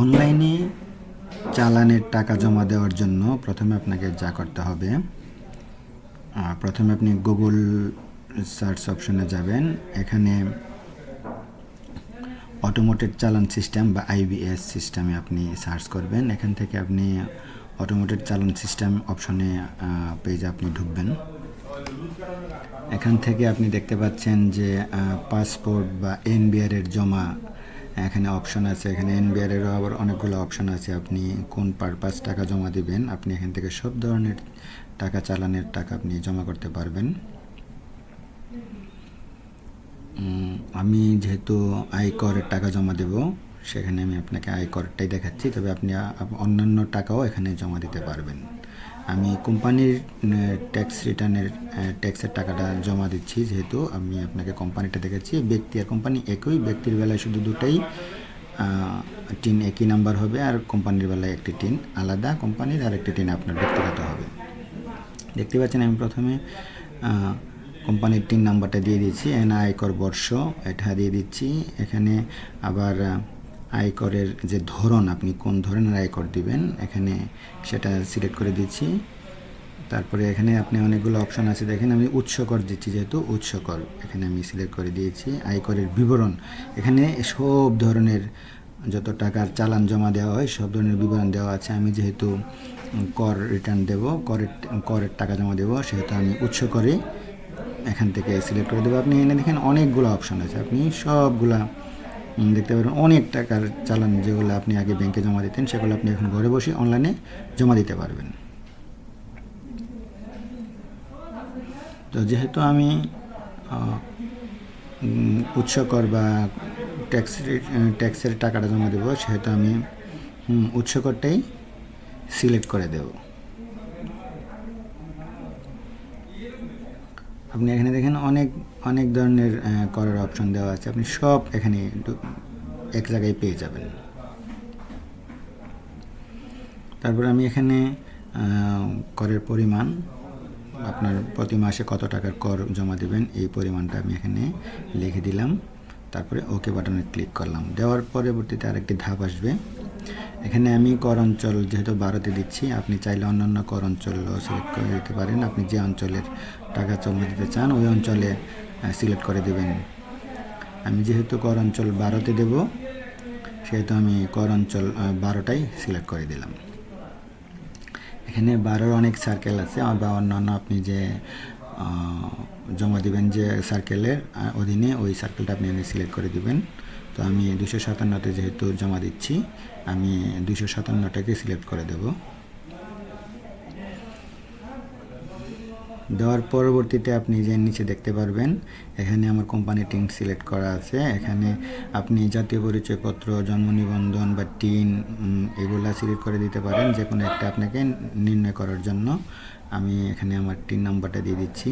অনলাইনে চালানের টাকা জমা দেওয়ার জন্য প্রথমে আপনাকে যা করতে হবে প্রথমে আপনি গুগল সার্চ অপশনে যাবেন। এখানে অটোমোটেড চালান সিস্টেম বা আইবিএস সিস্টেমে আপনি সার্চ করবেন। এখান থেকে আপনি অটোমোটেড চালান সিস্টেম অপশনে পেজে আপনি ঢুকবেন। এখান থেকে আপনি দেখতে পাচ্ছেন যে পাসপোর্ট বা এনবিআর এর জমা এখানে অপশন আছে, এখানে এনবিআর এরও আবার অনেকগুলো অপশন আছে। আপনি কোন পারপাস টাকা জমা দিবেন, আপনি এখান থেকে সব ধরনের টাকা, চালানের টাকা আপনি জমা করতে পারবেন। আমি যেহেতু আয়করের টাকা জমা দেব, সেখানে আমি আপনাকে আয়করটাই দেখাচ্ছি। তবে আপনি অন্যান্য টাকাও এখানে জমা দিতে পারবেন। আমি কোম্পানির ট্যাক্স রিটার্নের ট্যাক্সের টাকাটা জমা দিচ্ছি, যেহেতু আমি আপনাকে কোম্পানিটা দেখাচ্ছি ব্যক্তি আর কোম্পানি একই, ব্যক্তির বেলায় শুধু দুটাই টিন একই নাম্বার হবে আর কোম্পানির বেলায় একটি টিন আলাদা, কোম্পানির আর একটি টিন আপনার ব্যক্তিগত হবে। দেখতে পাচ্ছেন আমি প্রথমে কোম্পানির টিন নাম্বারটা দিয়ে দিচ্ছি, এন আয়কর বর্ষ, এটা দিয়ে দিচ্ছি। এখানে আবার আয়করের যে ধরন, আপনি কোন ধরনের আয়কর দিবেন, এখানে সেটা সিলেক্ট করে দিচ্ছি। তারপরে এখানে আপনি অনেকগুলো অপশন আছে। দেখেন আমি উৎসকর দিচ্ছি, যেহেতু উৎসকর, এখানে আমি সিলেক্ট করে দিয়েছি। আয়করের বিবরণ, এখানে সব ধরনের যত টাকার চালান জমা দেওয়া হয়, সব ধরনের বিবরণ দেওয়া আছে। আমি যেহেতু কর রিটার্ন দেব, করের করের টাকা জমা দেব, সেহেতু আমি উৎস করে এখান থেকে সিলেক্ট করে দেবো। আপনি এনে দেখেন অনেকগুলো অপশন আছে। আপনি সবগুলা দেখতে পারেন অনেক টাকার চালান যেগুলো আপনি আগে ব্যাংকে জমা দিতেন, সেগুলো আপনি এখন ঘরে বসে অনলাইনে জমা দিতে পারবেন। তো যেহেতু আমি উৎসকর বা ট্যাক্স ট্যাক্সের টাকাটা জমা দেবো, সেহেতু আমি উৎসকরটাই সিলেক্ট করে দেব। আপনি এখানে দেখেন অনেক অনেক ধরনের করার অপশন দেওয়া আছে। আপনি সব এখানে এক জায়গায় পেয়ে যাবেন। তারপর আমি এখানে করের পরিমাণ, আপনার প্রতি মাসে কত টাকার কর জমা দেবেন, এই পরিমাণটা আমি এখানে লিখে দিলাম। তারপরে ওকে বাটনে ক্লিক করলাম। দেওয়ার পরবর্তীতে আরেকটি ধাপ আসবে। এখানে আমি কর অঞ্চল যেহেতু ভারতে দিচ্ছি, আপনি চাইলে অন্যান্য কর অঞ্চল সিলেক্ট করে দিতে পারেন। আপনি যে অঞ্চলের টাকা জমা দিতে চান, ওই অঞ্চলে সিলেক্ট করে দেবেন। আমি যেহেতু কর অঞ্চল ভারতে দেব, সেহেতু আমি কর অঞ্চল বারোটাই সিলেক্ট করে দিলাম। এখানে বারোর অনেক সার্কেল আছে বা অন্যান্য আপনি যে জমা দিবেন যে সার্কেলের অধীনে ওই সার্কেলটা আপনি সিলেক্ট করে দিবেন। তো আমি দুশো সাতান্নতে যেহেতু জমা দিচ্ছি, আমি দুশো সাতান্নটাকে সিলেক্ট করে দেব। দেওয়ার পরবর্তীতে আপনি যে নিচে দেখতে পারবেন, এখানে আমার কোম্পানি টিন সিলেক্ট করা আছে। এখানে আপনি জাতীয় পরিচয়পত্র, জন্ম নিবন্ধন বা টিন এগুলা সিলেক্ট করে দিতে পারেন যে কোনো একটা আপনাকে নির্ণয় করার জন্য। আমি এখানে আমার টিন নাম্বারটা দিয়ে দিচ্ছি।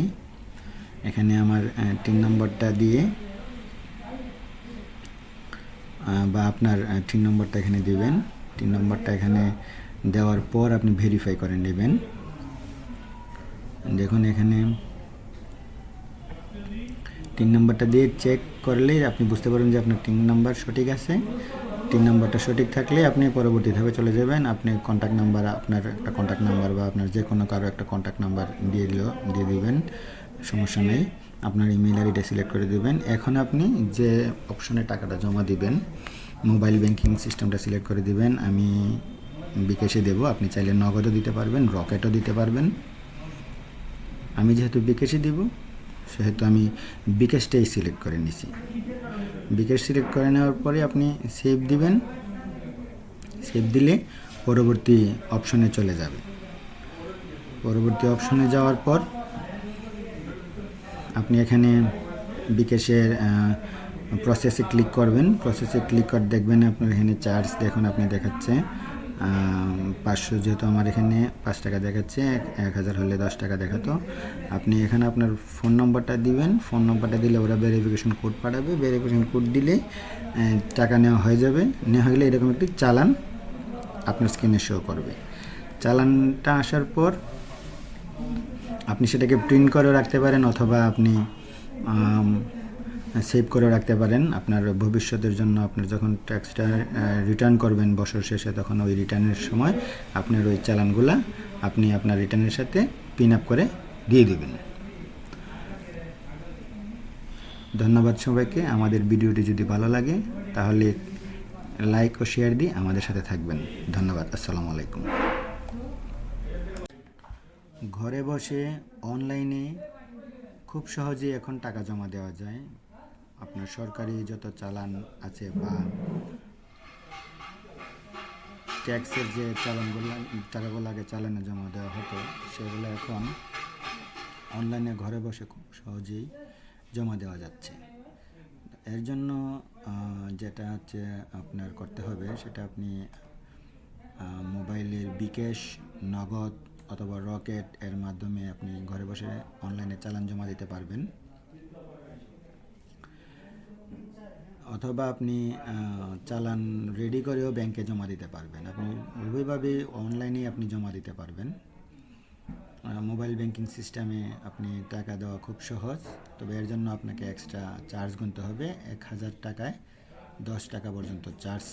এখানে আমার টিন নাম্বারটা দিয়ে বা আপনার টিন নম্বরটা এখানে দিবেন। টিন নম্বরটা এখানে দেওয়ার পর আপনি ভেরিফাই করে নেবেন। দেখুন এখানে। তিন নম্বরটা দিয়ে চেক করলেই আপনি বুঝতে পারবেন যে আপনার তিন নাম্বার সঠিক আছে। তিন নাম্বারটা সঠিক থাকলে আপনি পরবর্তী ধাপে চলে যাবেন। আপনি কন্ট্যাক্ট নাম্বার আপনার একটা কন্ট্যাক্ট নাম্বার বা আপনার যে কোনো কারও একটা কন্ট্যাক্ট নাম্বার দিয়ে দিল, দিয়ে দিবেন। সমস্যা নেই। আপনার ইমেল আইডিটা সিলেক্ট করে দিবেন। এখন আপনি যে অপশনে টাকাটা জমা দিবেন মোবাইল ব্যাংকিং সিস্টেমটা সিলেক্ট করে দিবেন, আমি বিকাশে দেব। আপনি চাইলে নগদও দিতে পারবেন রকেটও দিতে পারবেন। আমি যেহেতু বিকাশে দিব, সেহেতু আমি বিকাশটাই সিলেক্ট করে নিছি। বিকাশ সিলেক্ট করে নেওয়ার পরে আপনি সেভ দিবেন। সেভ দিলে পরবর্তী অপশনে চলে যাবে। পরবর্তী অপশনে যাওয়ার পর আপনি এখানে বিকাশের প্রসেসে ক্লিক করবেন। প্রসেসে ক্লিক করে দেখবেন আপনার এখানে চার্জ দেখুন আপনি দেখাচ্ছে। পাঁচশো যেহেতু আমার এখানে পাঁচ টাকা দেখাচ্ছে, এক- হাজার হলে দশ টাকা দেখাতো। আপনি এখানে আপনার ফোন নম্বরটা দিবেন। ফোন নম্বরটা দিলে ওরা ভেরিফিকেশন কোড পাঠাবে। ভেরিফিকেশন কোড দিলে টাকা নেওয়া হয়ে যাবে। নেওয়া হয়ে গেলে এরকম একটি চালান আপনার স্ক্রিনে শো করবে। চালানটা আসার পর আপনি সেটাকে প্রিন্ট করে রাখতে পারেন অথবা আপনি সেভ করে রাখতে পারেন। আপনার ভবিষ্যতের জন্য আপনার যখন ট্যাক্সটা রিটার্ন করবেন বছর শেষে তখন ওই রিটার্নের সময় আপনার ওই চালানগুলা আপনি আপনার রিটার্নের সাথে পিন আপ করে দিয়ে দেবেন। ধন্যবাদ সবাইকে। আমাদের ভিডিওটি যদি ভালো লাগে তাহলে লাইক ও শেয়ার দিয়ে আমাদের সাথে থাকবেন। ধন্যবাদ। আসসালামু আলাইকুম। ঘরে বসে অনলাইনে খুব সহজেই এখন টাকা জমা দেওয়া যায়। আপনার সরকারি যত চালান আছে বা ট্যাক্সের যে চালানগুলো, টাকাগুলো আগে চালানে জমা দেওয়া হতো, সেগুলো এখন অনলাইনে ঘরে বসে খুব সহজেই জমা দেওয়া যাচ্ছে। এর জন্য যেটা হচ্ছে আপনার করতে হবে, সেটা আপনি মোবাইলের বিকাশ, নগদ অথবা রকেট এর মাধ্যমে আপনি ঘরে বসে অনলাইনে চালান জমা দিতে পারবেন। অথবা আপনি চালান রেডি করেও ব্যাংকে জমা দিতে পারবেন। আপনি উভয়ভাবে অনলাইনেই আপনি জমা দিতে পারবেন। মোবাইল ব্যাংকিং সিস্টেমে আপনি টাকা দেওয়া খুব সহজ। তবে এর জন্য আপনাকে এক্সট্রা চার্জ গুনতে হবে। এক হাজার টাকায় দশ টাকা পর্যন্ত চার্জ